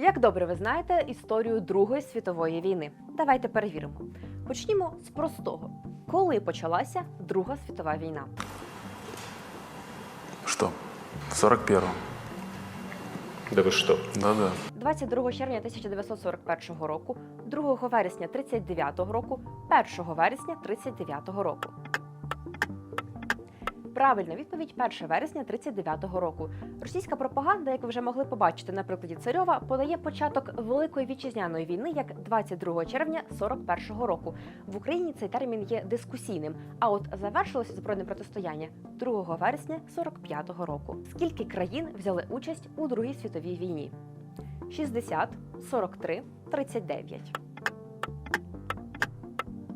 Як добре ви знаєте історію Другої світової війни? Давайте перевіримо. Почнімо з простого. Коли почалася Друга світова війна? Что? В 41-м. Да вы что? Да-да. 22 червня 1941 року, 2 вересня 39 року, 1 вересня 39 року. Правильна відповідь 1 вересня 39 року. Російська пропаганда, як ви вже могли побачити на прикладі Царьова, подає початок Великої вітчизняної війни як 22 червня 41 року. В Україні цей термін є дискусійним. А от завершилося збройне протистояння 2 вересня 45 року. Скільки країн взяли участь у Другій світовій війні? 60, 43, 39.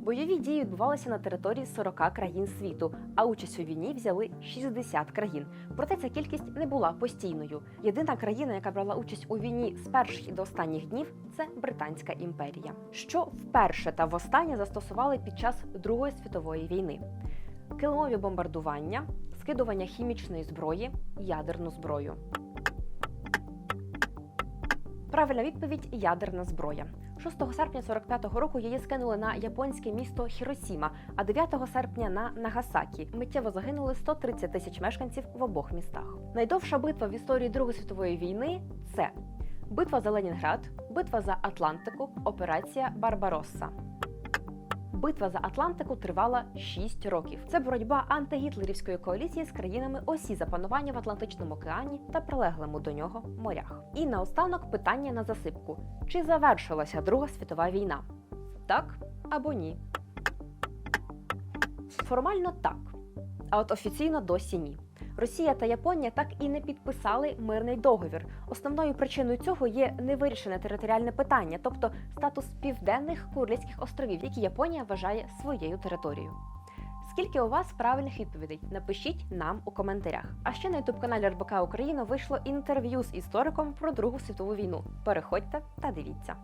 Бойові дії відбувалися на території 40 країн світу, а участь у війні взяли 60 країн. Проте ця кількість не була постійною. Єдина країна, яка брала участь у війні з перших і до останніх днів, це Британська імперія, що вперше та востаннє застосували під час Другої світової війни. Килимові бомбардування, скидування хімічної зброї, ядерну зброю. Правильна відповідь ядерна зброя. 6 серпня 45-го року її скинули на японське місто Хіросіма, а 9 серпня на Нагасакі. Миттєво загинули 130 тисяч мешканців в обох містах. Найдовша битва в історії Другої світової війни це битва за Ленінград, битва за Атлантику, операція Барбаросса. Битва за Атлантику тривала 6 років. Це боротьба антигітлерівської коаліції з країнами осі запанування в Атлантичному океані та прилеглому до нього морях. І наостанок питання на засипку: чи завершилася Друга світова війна? Так або ні? Формально так, а от офіційно досі ні. Росія та Японія так і не підписали мирний договір. Основною причиною цього є невирішене територіальне питання, тобто статус південних Курлицьких островів, які Японія вважає своєю територією. Скільки у вас правильних відповідей? Напишіть нам у коментарях. А ще на youtube каналі РБК Україна вийшло інтерв'ю з істориком про Другу світову війну. Переходьте та дивіться.